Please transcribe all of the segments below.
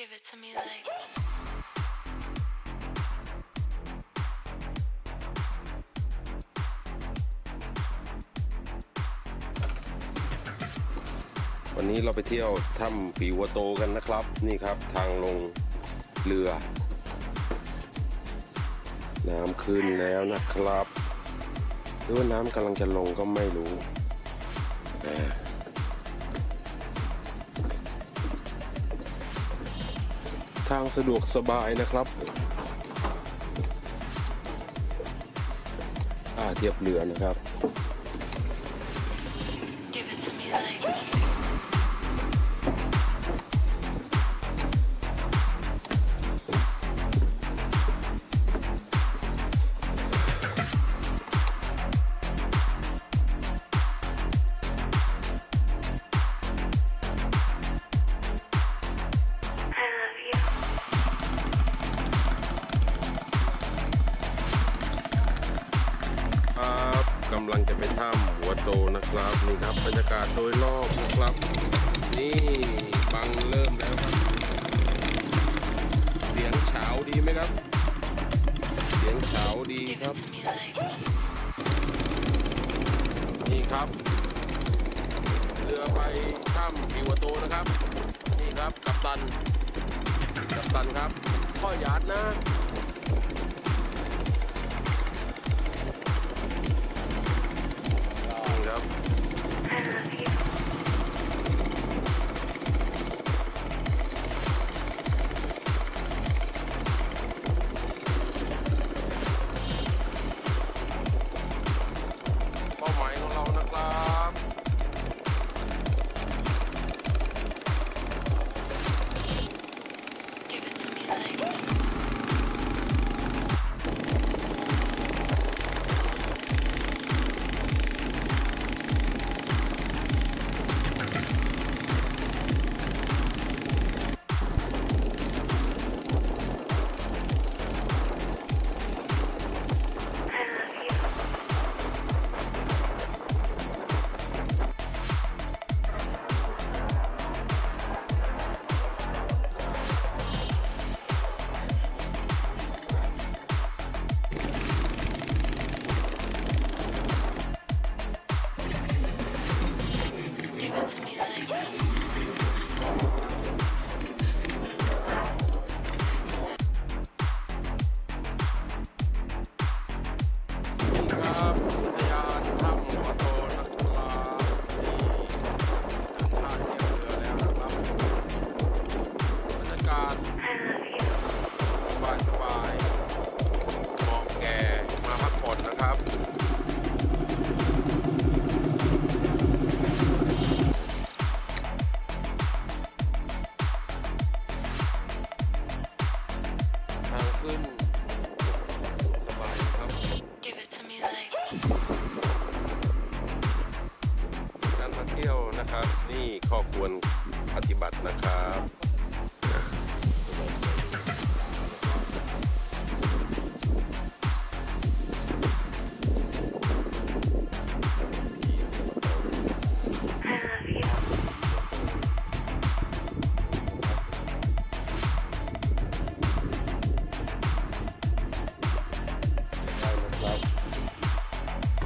Give it to me like. วันนี้เราไปเที่ยวถ้ำปีวัวโตกันนะครับ นี่ครับทางลงเรือ น้ำขึ้นแล้วนะครับหรือว่าน้ำกำลังจะลงก็ไม่รู้นะ ทางสะดวกสบายนะครับอ่าเทียบเรือนะครับ ครับ ข้อหยาดนะ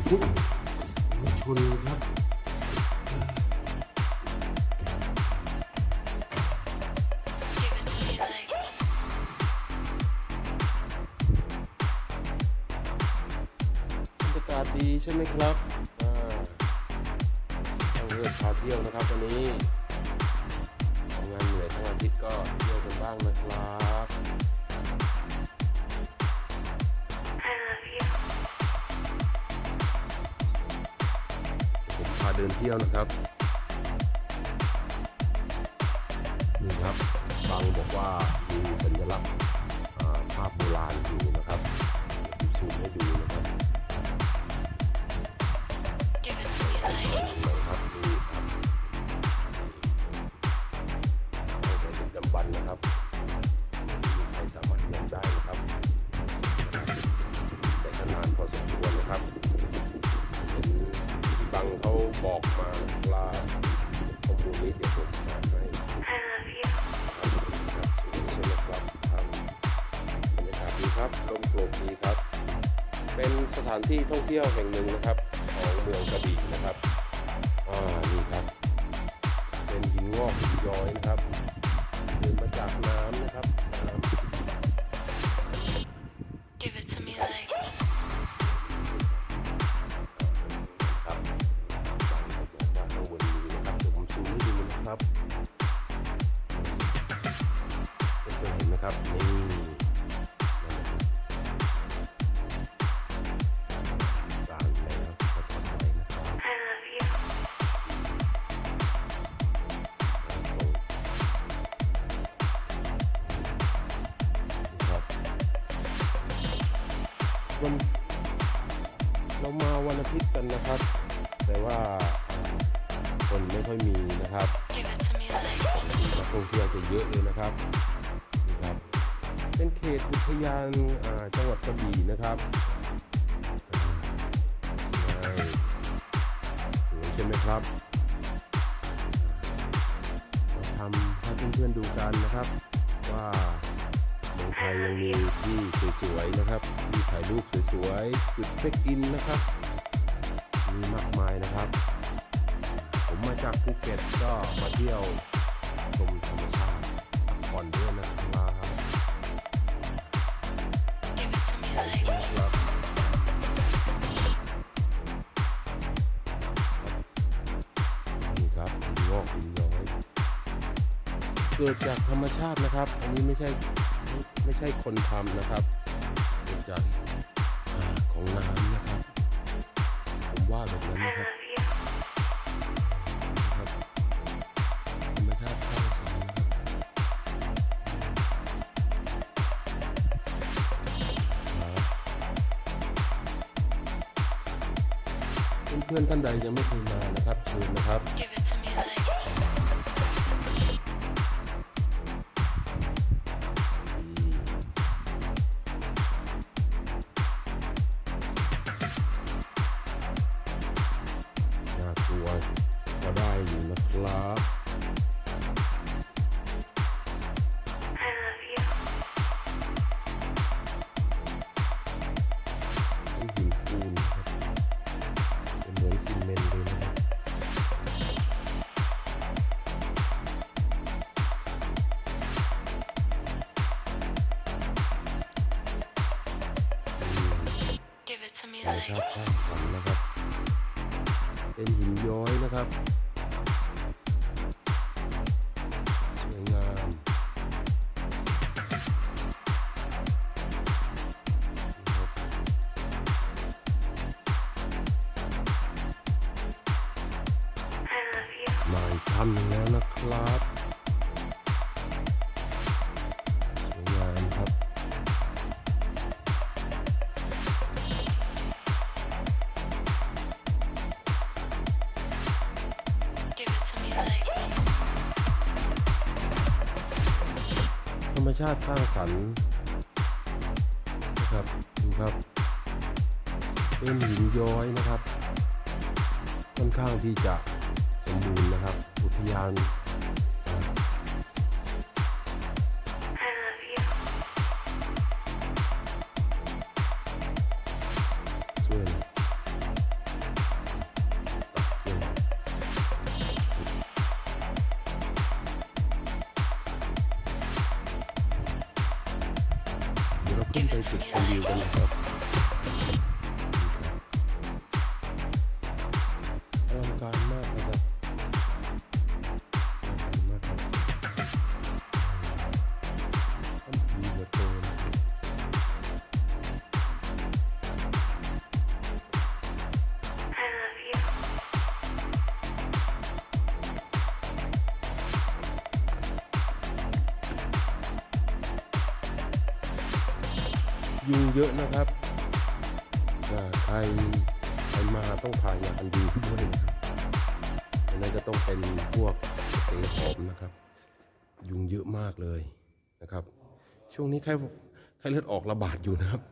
ปุ๊บชนเลยครับบรรยากาศดีใช่ไหมครับ เที่ยวนะครับนี่ครับบางบอกว่ามีสัญลักษณ์ภาพโบราณอยู่นะครับ ที่ท่องเที่ยวแห่งหนึ่งนะครับ ทยานจังหวัดกระบี่นะครับอ่านี่สวยใช่ไหมครับมาทำให้เพื่อนๆดูกันนะครับ ว่าเมืองไทยยังมีที่สวยๆนะครับที่ถ่ายรูปสวยๆจุดเช็คอินนะครับมีมากมายนะครับ ผมมาจากภูเก็ตก็มาเที่ยวชมธรรมชาติพักผ่อนด้วยนะครับ กิดจากธรรมชาตินะครับ อันนี้ไม่ใช่ไม่ใช่คนทำนะครับเกิดจากอของน้ำนะครับ ผมว่าแบบนั้นนะครับธรรมชาติสร้างสรรนะครับเพื่อนๆท่านใดยังไม่เคยมานะครับเชิญนะครับ to me ธรรม like, ชาติสร้างสรรค์นะครับ เป็นหินย้อยนะครับ ชาติสร้างสรรค์นะครับดูครับเป็นหินย้อยนะครับ ค่อนข้างที่จะสมบูรณ์นะครับ อุทยาน อลังการมากนะครับอลังการมากครับถ้ำผีหัวโตนะครับ I love you. ยุงเยอะนะครับใครใครมาต้องทานยากันยุงด้วยนะครับ อันนั้นก็ต้องเป็นพวกเสหผมนะครับ ยุงเยอะมากเลยนะครับ ช่วงนี้ไข้ไข้เลือดออกระบาดอยู่นะครับ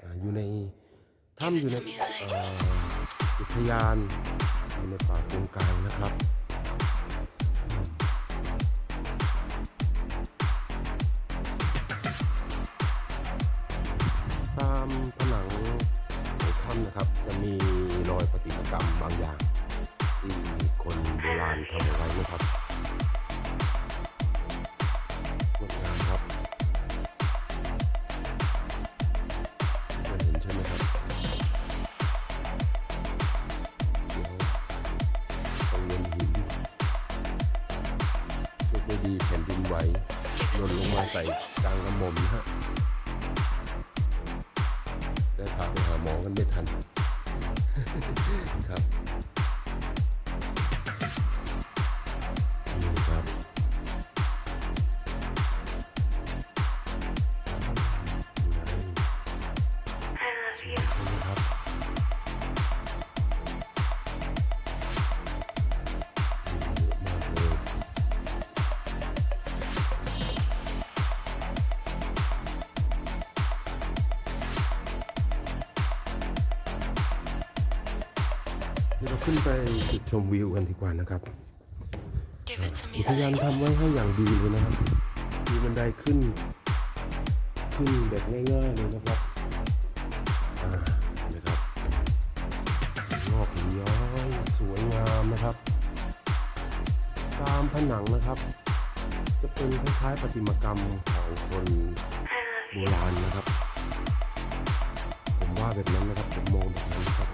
ออยู่ในถ้ำอยู่ในอุทยานอยู่ในป่าตรงกลางนะครับตามผนังในถ้ำนะครับ จะมีรอยปฏิมากรรมบางอย่าง ที่คนโบราณทำเอาไว้นะครับ ไปจุดชมวิวกันดีกว่านะครับ Give it to me อุทยาน like. ทำไว้ให้อย่างดีเลยนะครับมีบันไดขึ้น ขึ้นแบบง่ายๆเลยนะครับอ่าเห็นะครับงอกหินย้อยสวยงามนะครับ ตามผนังนะครับ จะเป็นคล้ายๆประติมากรรมของคน I love โบ you. ราณนะครับ ผมว่าแบบนั้นนะครับผมมองแบบนั้นนะครับนะครับ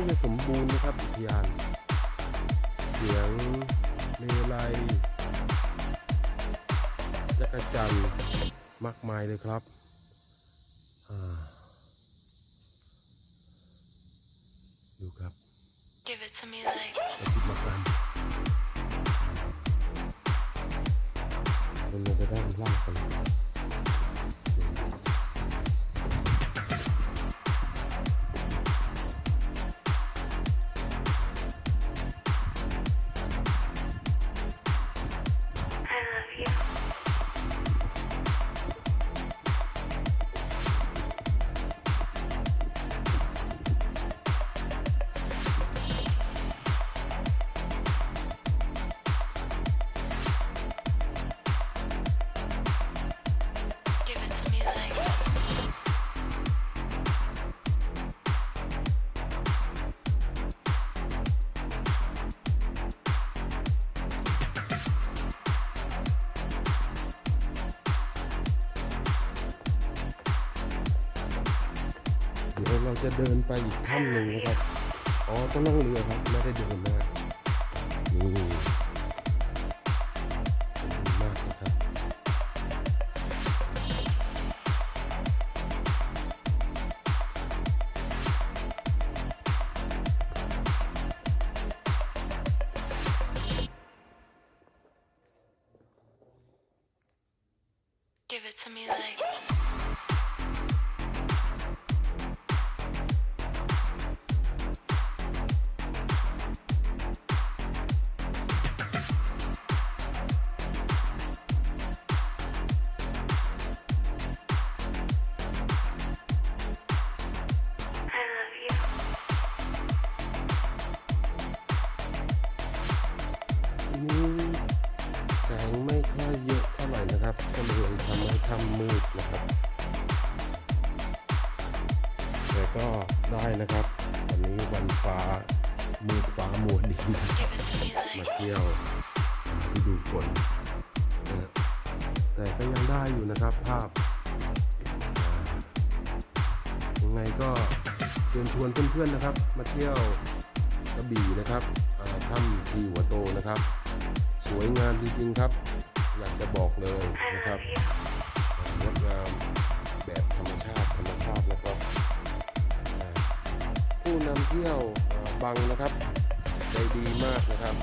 ที่จะสมบูรณ์นะครับอุทยานเสียงเลไลจักรจันทร์มากมายเลยครับ เดี๋ยวเราจะเดินไปอีกถ้ำหนึ่งนะครับ อ๋อต้องนั่งเรือครับ ไม่ได้เดินนะครับนี่ มืดนะครับแต่ก็ได้นะครับ วันนี้วันฟ้ามืดฟ้ามัวดินมาเที่ยวฤดูฝนนะแต่ก็ยังได้อยู่นะครับภาพ ยังไงก็เชิญชวนเพื่อนๆนะครับ มาเที่ยวกระบี่นะครับถ้ำทีหัวโตนะครับ สวยงามจริงๆครับ อยากจะบอกเลยนะครับ ผู้นำเที่ยวอ่าบังนะครับใจดีมากนะครับ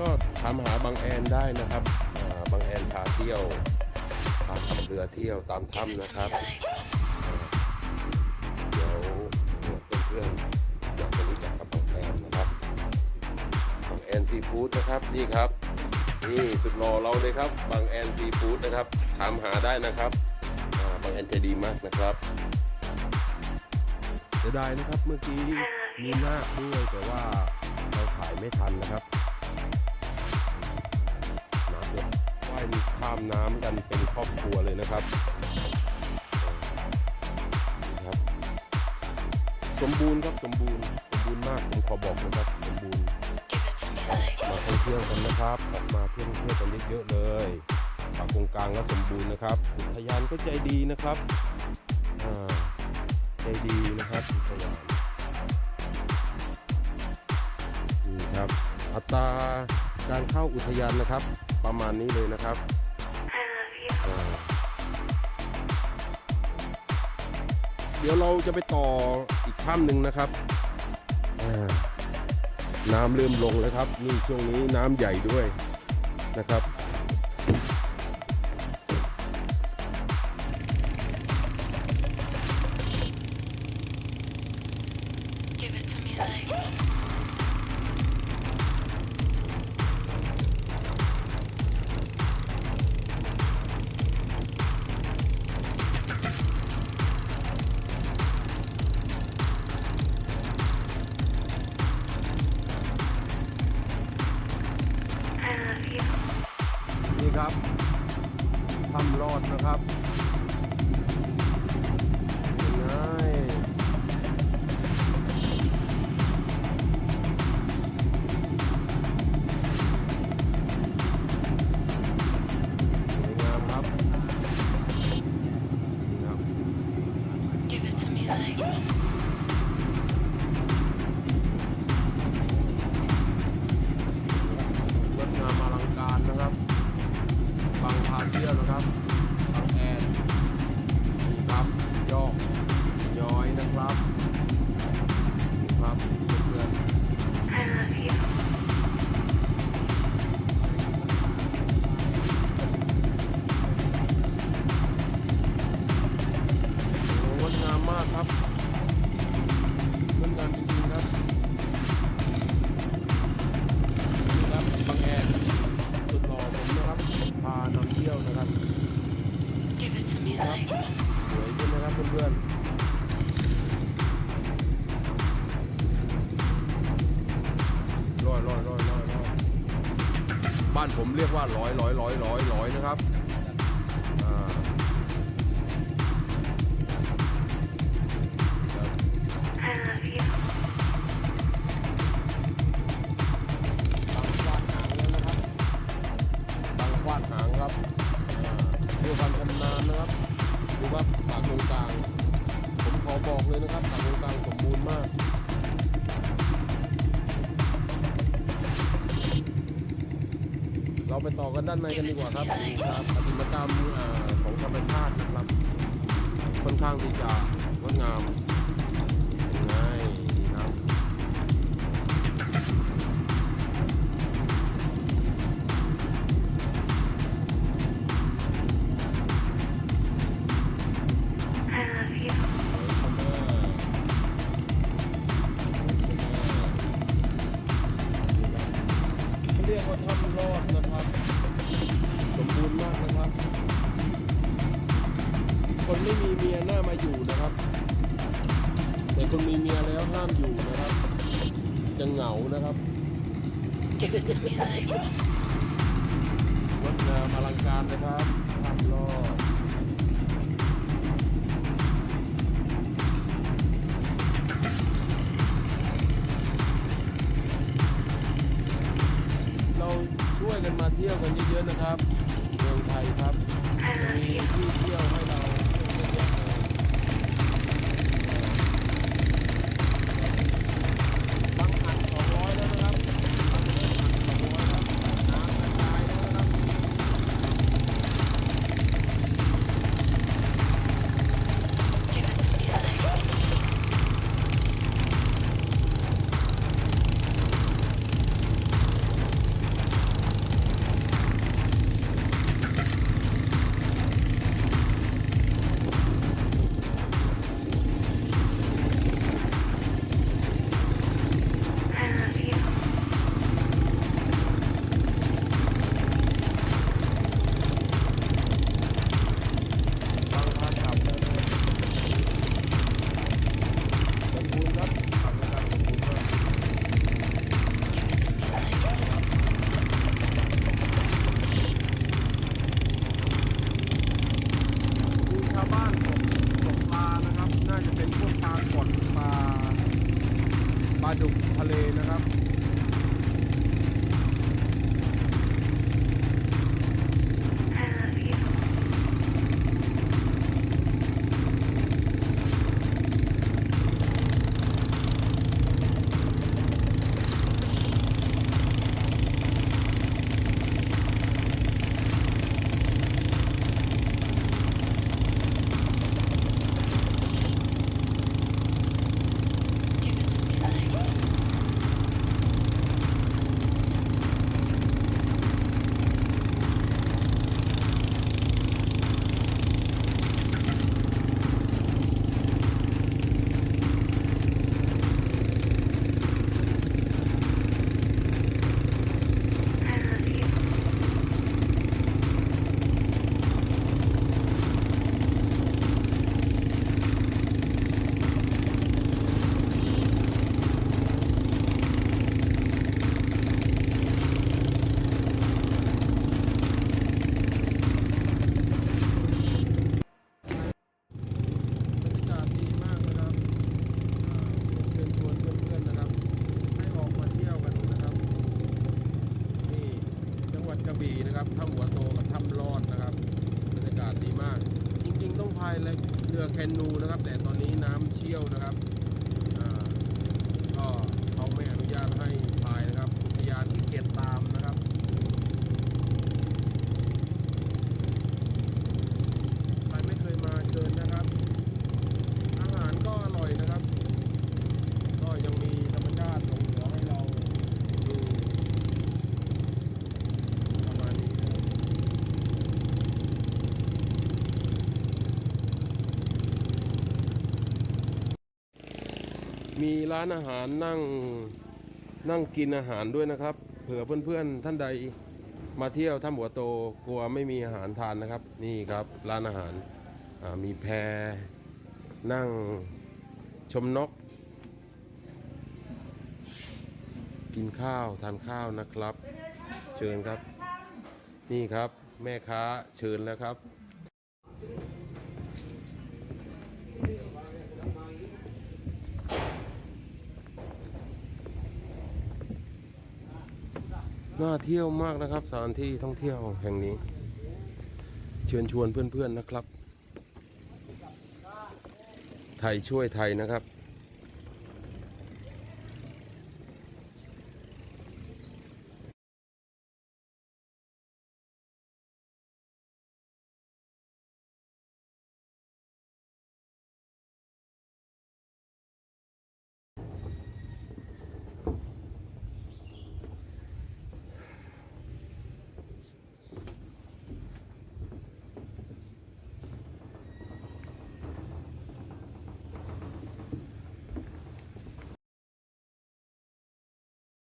ก็ถามหาบางแอนได้นะครับบางแอนพาเที่ยวพาขับเรือเที่ยวตามถ้ำนะครับเดี๋ยวเพื่อนๆอยากจะรู้จักกับบางแอนนะครับบางแอนซีฟู้ดนะครับนี่ครับนี่สุดหล่อเราเลยครับบางแอนซีฟู้ดนะครับถามหาได้นะครับ แอนใจดีมากนะครับเสียดายนะครับเมื่อกี้มีนาคด้วยแต่ว่าเราถ่ายไม่ทันนะครับน้ำเนี่ยว่ายข้ามน้ำกันเป็นครอบครัวเลยนะครับนี่ครับ สมบูรณ์ครับสมบูรณ์สมบูรณ์มากผมขอบอกนะครับสมบูรณ์ Give it to me like มาท่องเที่ยวกันนะครับออกมาเที่ยวเที่ยวกันเยอะๆเลยากกงกลางก็สมบูรณ์นะครับอุทยานก็ใจดีนะครับใจดีนะครับอุทยานนี่ครับอัตราการเข้าอุทยานนะครับ ประมาณนี้เลยนะครับเดี๋ยวเราจะไปต่ออีกถ้ำหนึ่งนะครับ น้ำเริ่มลงแล้วครับ นี่ช่วงนี้น้ำใหญ่ด้วยนะครับ Give it to me like like me. บ้านผมเรียกว่าร้อยร้อยร้อยร้อยร้อยนะครับ เที่ยวกันเยอะๆนะครับเมืองไทยครับ I love มี you. ที่เที่ยวให้ มีร้านอาหารนั่งนั่งกินอาหารด้วยนะครับ เผื่อเพื่อนๆท่านใดมาเที่ยวถ้ำหัวโตกลัวไม่มีอาหารทานนะครับ นี่ครับร้านอาหารมีแพนั่งชมนก กินข้าวทานข้าวนะครับ เชิญครับ นี่ครับแม่ค้าเชิญแล้วครับ น่าเที่ยวมากนะครับสถานที่ท่องเที่ยวแห่งนี้ เชิญชวนเพื่อนๆนะครับ ไทยช่วยไทยนะครับ